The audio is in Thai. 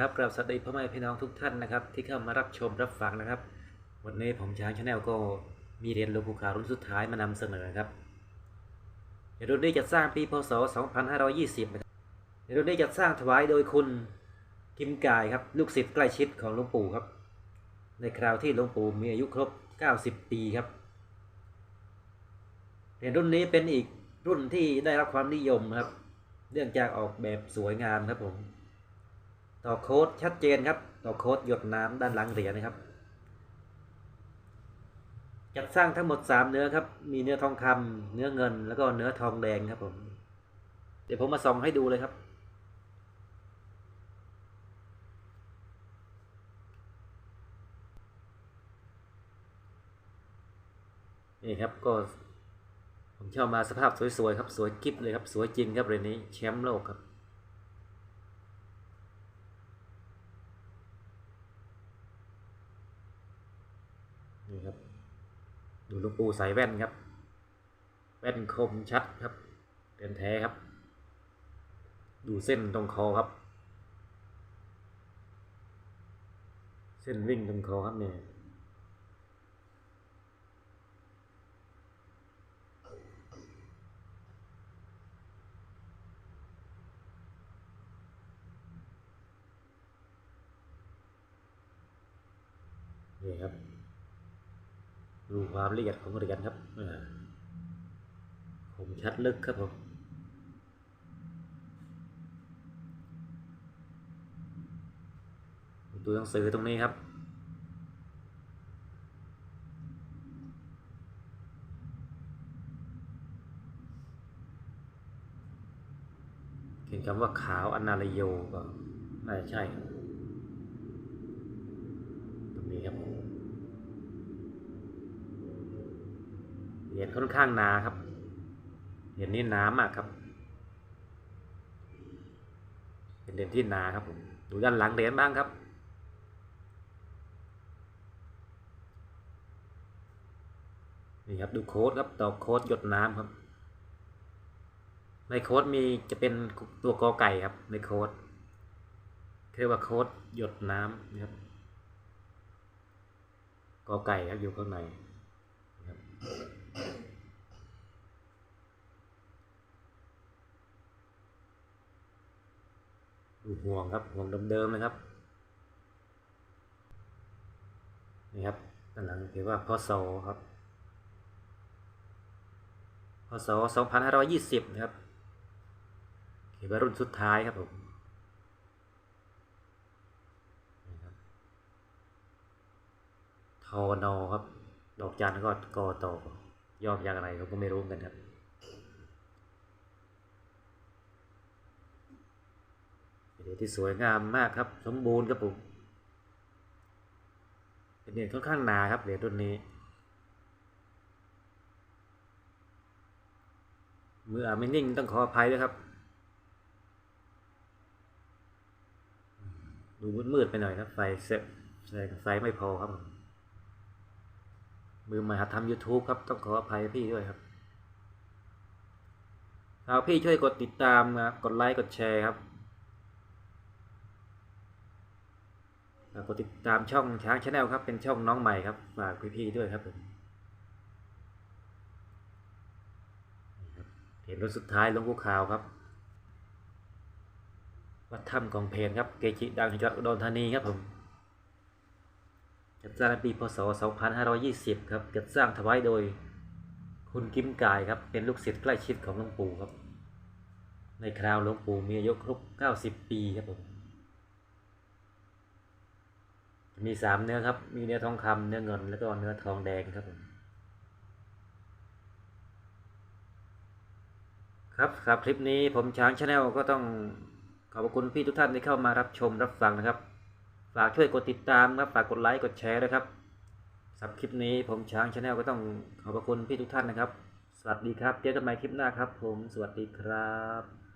ครับกราบสวัสดีพ่อแม่พี่น้องทุกท่านนะครับ ที่เข้ามารับชมรับฟังนะครับ วันนี้ผมช้างชาแนลก็มีเหรียญหลวงปู่ขาวรุ่นสุดท้ายมานำเสนอครับเหรียญรุ่นนี้จะสร้างปีพศ 2520นะครับเหรียญรุ่นนี้จะสร้างถวายโดยคุณกิมกายครับลูกศิษย์ใกล้ชิดของหลวงปู่ครับ ในคราวที่หลวงปู่มีอายุครบ 90 ปีครับเหรียญรุ่นนี้เป็นอีกรุ่นที่ได้รับความนิยมครับ เนื่องจากออกแบบสวยงามครับผม ต่อโค้ดชัดเจนครับต่อโค้ดหยดน้ำด้านหลังเหรียญนะครับจัดสร้างทั้งหมด 3 เนื้อครับ มีเนื้อทองคำเนื้อเงิน แล้วก็เนื้อทองแดงครับผม เดี๋ยวผมมาส่องให้ดูเลยครับ นี่ครับก็ ผมชอบมาสภาพสวยๆครับ สวยกิ๊บเลยครับ สวยจริงครับเรียญนี้แชมป์โลกครับ นี่ครับ ดูลูกปูใส่แว่นครับ แว่นคมชัดครับเป็นแท้ครับ ดูเส้นตรงคอครับ เส้นวิ่งตรงคอครับเนี่ยนี่ครับ ดูความละเอียดของเหรียญครับคมชัดลึกครับผมตัวหนังสือตรงนี้ครับเขียนคำว่าขาวอนาลโยก็น่าจะใช่ ตรงนี้ครับ เหรียญค่อนข้างหนาครับ เหรียญนี้หนามากครับ เป็นเหรียญที่หนาครับผมดูด้านหลังเหรียญบ้างครับนี่ครับดูโค้ดครับต่อโค้ดหยดน้ำครับ ในโค้ดมีจะเป็นตัวกอไก่ครับ ในโค้ดเรียกว่าโค้ดหยดน้ำนะครับกอไก่ครับอยู่ข้างในนะครับ ดูห่วงครับห่วงเดิมๆนะครับนี่ครับด้านหลังเขียนว่าพศครับพศ2520 นะครับเขียนว่ารุ่นสุดท้ายครับผมนี่ครับทอนอครับ ดอกจันก็กอตอยอมจากอะไรเขาก็ไม่รู้กันครับ เป็นเหรียญที่สวยงามมากครับ สมบูรณ์ครับผมเป็นเหรียญค่อนข้างหนาครับเหรียญรุ่นนี้ มืออาไม่นิ่งต้องขออภัยด้วยครับ ดูมืดๆไปหน่อยครับ ไฟเซ็ตไฟไม่พอครับผมมือใหม่หัดทำ YouTube ครับ ต้องขออภัยพี่ด้วยครับเอาพี่ช่วยกดติดตามนะกดไลค์ กดแชร์ครับแล้ว กดติดตามช่องช้างชาแนลครับ เป็นช่องน้องใหม่ครับฝากพี่ๆด้วยครับผมเห็นรถสุดท้ายลงปู่ขาวครับ วัดถ้ำของเพนครับ เกจิดังจังหวัดอุดรธานีครับผมจัดสร้างปีพศ 2520 ครับจัดสร้างถวายโดยคุณกิมกายครับ เป็นลูกศิษย์ใกล้ชิดของหลวงปู่ครับ ในคราวหลวงปู่มีอายุครบ 90 ปีครับผม มีสามเนื้อครับ มีเนื้อทองคำเนื้อเงิน แล้วก็เนื้อทองแดงครับผมครับครับคลิปนี้ผมช้างชาแนลก็ต้องขอบคุณพี่ทุกท่านที่เข้ามารับชมรับฟังนะครับ ฝากช่วยกดติดตามครับ ฝากกดไลค์กดแชร์ด้วยครับสำหรับคลิปนี้ผมช้างชาแนลก็ต้องขอบคุณพี่ทุกท่านนะครับ สวัสดีครับ เจอกันใหม่คลิปหน้าครับ ผม สวัสดีครับ